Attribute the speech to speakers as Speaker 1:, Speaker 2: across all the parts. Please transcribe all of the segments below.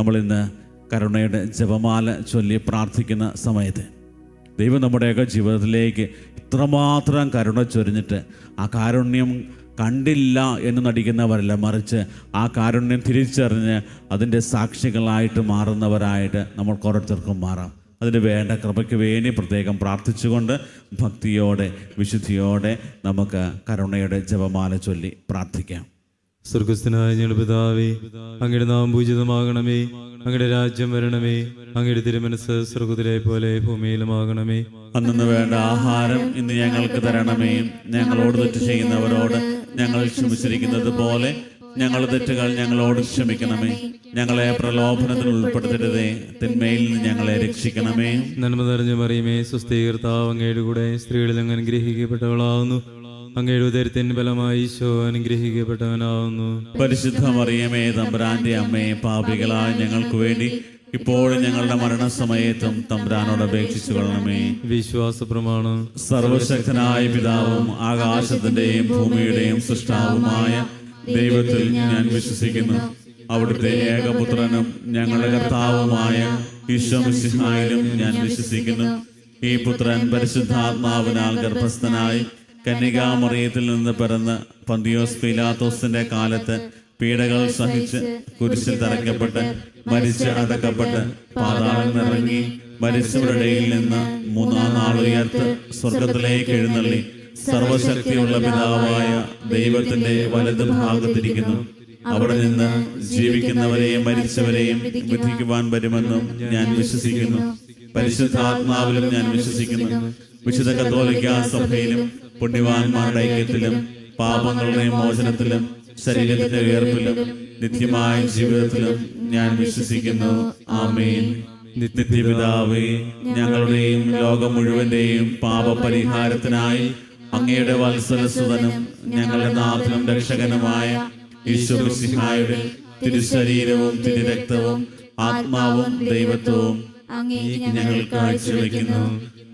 Speaker 1: നമ്മൾ ഇന്ന് കരുണയുടെ ജപമാല ചൊല്ലി പ്രാർത്ഥിക്കുന്ന സമയത്ത് ദൈവം നമ്മുടെയൊക്കെ ജീവിതത്തിലേക്ക് ഇത്രമാത്രം കരുണ ചൊരിഞ്ഞിട്ട് ആ കാരുണ്യം കണ്ടില്ല എന്ന് നടിക്കുന്നവരല്ല മറിച്ച് ആ കാരുണ്യം തിരിച്ചറിഞ്ഞ് അതിന്റെ സാക്ഷികളായിട്ട് മാറുന്നവരായിട്ട് നമ്മൾ ഓരോരുത്തർക്കും മാറാം. അതിന് വേണ്ട കൃപയ്ക്ക് വേണ്ടി പ്രത്യേകം പ്രാർത്ഥിച്ചുകൊണ്ട് ഭക്തിയോടെ വിശുദ്ധിയോടെ നമുക്ക് കരുണയുടെ ജപമാല ചൊല്ലി പ്രാർത്ഥിക്കാം.
Speaker 2: സ്വർഗസ്ഥനായ ഞങ്ങളുടെ പിതാവേ അങ്ങയുടെ നാം പൂജിതമാകണമേ അങ്ങയുടെ രാജ്യം വരണമേ അങ്ങയുടെ തിരുമനസ് സ്വർഗത്തിലെ പോലെ ഭൂമിയിലുമാകണമേ.
Speaker 1: അന്നു വേണ്ട ആഹാരം ഇന്ന് ഞങ്ങൾക്ക് തരണമേ. ഞങ്ങളോട് തെറ്റ് ചെയ്യുന്നവരോട് ഞങ്ങൾ ക്ഷമിച്ചിരിക്കുന്നത് പോലെ ഞങ്ങളുടെ തെറ്റുകൾ ഞങ്ങളോട് ക്ഷമിക്കണമേ. ഞങ്ങളെ പ്രലോഭനത്തിൽ ഉൾപ്പെടുത്തരുതേ. തിന്മയിൽ നിന്ന് ഞങ്ങളെ രക്ഷിക്കണമേ.
Speaker 2: നന്മ നിറഞ്ഞു മറിയുമേ സുസ്ഥീകർത്താവ് അങ്ങയുടെ കൂടെ സ്ത്രീകളിൽ അങ്ങ് അനുഗ്രഹിക്കപ്പെട്ടവളാവുന്നു. അങ്ങയുടെ ഉദരത്തിൻ ബലമായി ഈശോ അനുഗ്രഹിക്കപ്പെട്ടവനാവുന്നു
Speaker 1: പരിശുദ്ധ മറിയമേ തമ്പുരാന്റെ അമ്മയെ പാപികളായ ഞങ്ങൾക്ക് വേണ്ടി ഇപ്പോഴും ഞങ്ങളുടെ മരണസമയത്തും തമ്പുരാനോട് അപേക്ഷിച്ചു കൊള്ളണമേ.
Speaker 2: വിശ്വാസ പ്രമാണം
Speaker 1: സർവശക്തനായ പിതാവും ആകാശത്തിന്റെയും ഭൂമിയുടെയും സൃഷ്ടാവുമായ ദൈവത്തിൽ ഞാൻ വിശ്വസിക്കുന്നു. അവിടുത്തെ ഏകപുത്രനും ഞങ്ങളുടെ കർത്താവുമായ ഈശ്വമിസിഹായിലും ഞാൻ വിശ്വസിക്കുന്നു. ഈ പുത്രൻ പരിശുദ്ധാത്മാവിനാൽ ഗർഭസ്ഥനായി കന്യകാമറിയത്തിൽ നിന്ന് പിറന്ന് പന്തിയോസ് പീലാത്തോസിന്റെ കാലത്ത് പീഡകൾ സഹിച്ച് കുരിശിൽ തറയ്ക്കപ്പെട്ട് മരിച്ച് അടക്കപ്പെട്ട് പാതാളം ഇറങ്ങി മരിച്ചവരുടെയിൽ നിന്ന് മൂന്നാം നാൾ ഉയർത്ത് സ്വർഗത്തിലേക്ക് എഴുന്നള്ളി. സർവശക്തിയുള്ള പിതാവായ ദൈവത്തിന്റെ വലത് ഭാഗത്തിരിക്കുന്നു. അവിടെ നിന്ന് ജീവിക്കുന്നവരെയും മരിച്ചവരെയും വിധിക്കുവാൻ വരുമെന്നും ഞാൻ വിശ്വസിക്കുന്നു. പരിശുദ്ധാത്മാവിലും ഞാൻ വിശ്വസിക്കുന്നു. വിശുദ്ധ കത്തോലിക്ക സഭയിലും പുണ്യവാന്മാരുടെ ഐക്യത്തിലും പാപങ്ങളുടെ മോചനത്തിലും ശരീരത്തിന്റെ ഉയർപ്പിലും നിത്യമായ ജീവിതത്തിലും ഞാൻ വിശ്വസിക്കുന്നു. ആമേൻ. നിത്യപിതാവേ ഞങ്ങളുടെയും ലോകം മുഴുവന്റെയും പാപപരിഹാരത്തിനായി അങ്ങയുടെ വത്സരസുതനും ഞങ്ങളുടെ നാഥനും രക്ഷകനുമായ ഈശ്വരസിഹായുടെ തിരുശരീരവും തിരുരക്തവും ആത്മാവും ദൈവത്വവും ഞങ്ങൾ കാഴ്ചവെക്കുന്നു.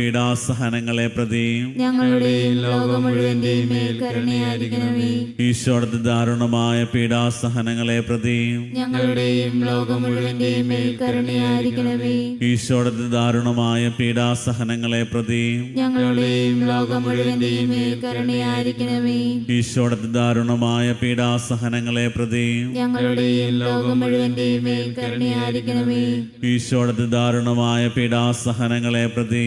Speaker 1: പീഡാസഹനങ്ങളെ പ്രതി
Speaker 3: ഞങ്ങളുടെയും ലോകം മുഴുവന്റെയും മേൽ കരുണയായിരിക്കണമേ.
Speaker 1: ഈശോയുടെ ദാരുണമായ പീഡാസഹനങ്ങളെ പ്രതി
Speaker 3: ഞങ്ങളുടെയും ലോകം മുഴുവന്റെയും മേൽ കരുണയായിരിക്കണമേ.
Speaker 1: ദാരുണമായ പീഡാസഹനങ്ങളെ പ്രതി
Speaker 3: ഞങ്ങളുടെയും ലോകം മുഴുവന്റെയും മേൽ കരുണയായിരിക്കണമേ.
Speaker 1: ദാരുണമായ പീഡാസഹനങ്ങളെ പ്രതി
Speaker 3: ഞങ്ങളുടെയും ലോകം മുഴുവന്റെയും മേൽ കരുണയായിരിക്കണമേ.
Speaker 1: ദാരുണമായ പീഡാസഹനങ്ങളെ പ്രതി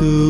Speaker 2: ഈശോയുടെ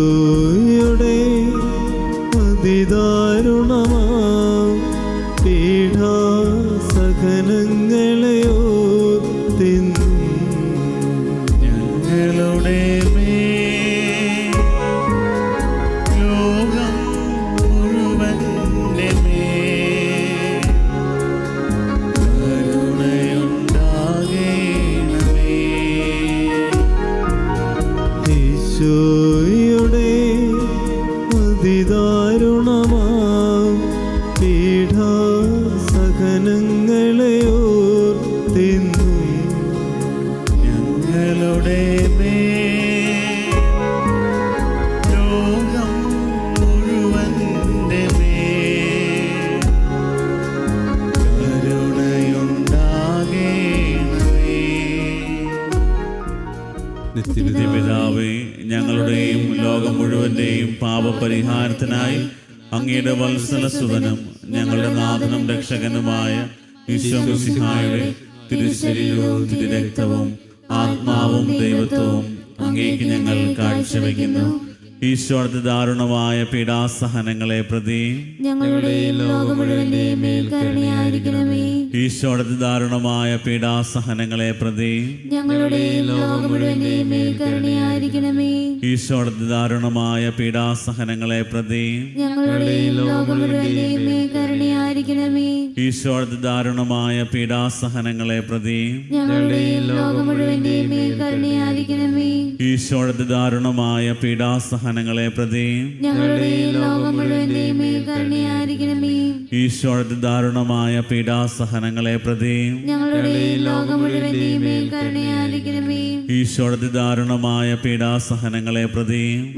Speaker 2: ഈശോയുടെ അതിദാരുണമാ പീഠാ സകലങ്ങളെയോ തിന്നും
Speaker 1: ഞങ്ങളുടെ Jesus. ലോകം മുഴുവന്റെയും പാപപരിഹാരത്തിനായി അങ്ങയുടെ വത്സലസുതനും ഞങ്ങളുടെ നാഥനും രക്ഷകനുമായ വിശ്വസിഹായുടെ തിരുശരീരവും തിരുരക്തവും ആത്മാവും ദൈവത്വവും അങ്ങേക്ക് ഞങ്ങൾ കാഴ്ചവെക്കുന്നു. ഈശോടത്തെ ദാരുണമായ പീഡാസഹനങ്ങളെ പ്രതി ഈശോടത്തെ ദാരുണമായ പീഡാസഹനങ്ങളെ പ്രതി ഈശോടത്തെ ദാരുണമായ പീഡാസഹനങ്ങളെ പ്രതി ഈശോടത്തെ ദാരുണമായ പീഡാസഹനങ്ങളെ പ്രതി ഈശോടത്തെ ദാരുണമായ പീഡാസഹനങ്ങളെ പ്രതി. ഈശോടത്തെ ദാരുണമായ പീഡാസഹനങ്ങളെ പ്രതി. ഈശോടത്തെ ദാരുണമായ പീഡാസഹനങ്ങളെ പ്രതി.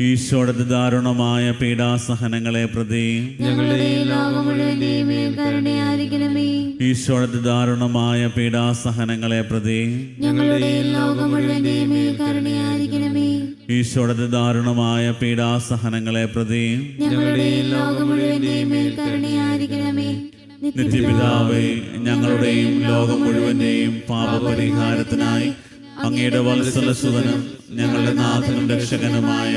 Speaker 1: ഈശോടത്തെ ദാരുണമായ പീഡാസഹനങ്ങളെ പ്രതി.
Speaker 3: ഞങ്ങളുടെ ലോകം മുഴുവന്റെയും കരുണയായിരിക്കണമേ.
Speaker 1: ഈശോടത്തെ ദാരുണമായ പീഡാസഹനങ്ങളെ പ്രതി
Speaker 3: ഞങ്ങളുടെ
Speaker 1: ഈശോടത്തെ ദാരുണമായ പീഡാസഹനങ്ങളെ പ്രതി
Speaker 3: കരുണയായിരിക്കണമേ.
Speaker 1: നിത്യപിതാവേ ഞങ്ങളുടെയും ലോകം മുഴുവന്റെയും പാപപരിഹാരത്തിനായി അങ്ങയുടെ വത്സലസുതനും ഞങ്ങളുടെ നാഥനും രക്ഷകനുമായ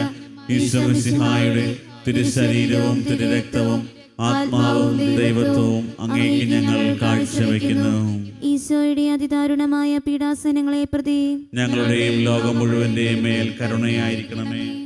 Speaker 1: ഈശ്വരസിഹായുടെ തിരുശരീരവും തിരുരക്തവും ആത്മാവും ദൈവത്വവും അങ്ങേക്ക് ഞങ്ങൾ കാഴ്ചവെക്കുന്നു.
Speaker 3: ഈശോയുടെ അതിദാരുണമായ പീഡാസനങ്ങളെ പ്രതി
Speaker 1: ഞങ്ങളുടെയും ലോകം മുഴുവന്റെയും മേൽ കരുണയായിരിക്കണമേ.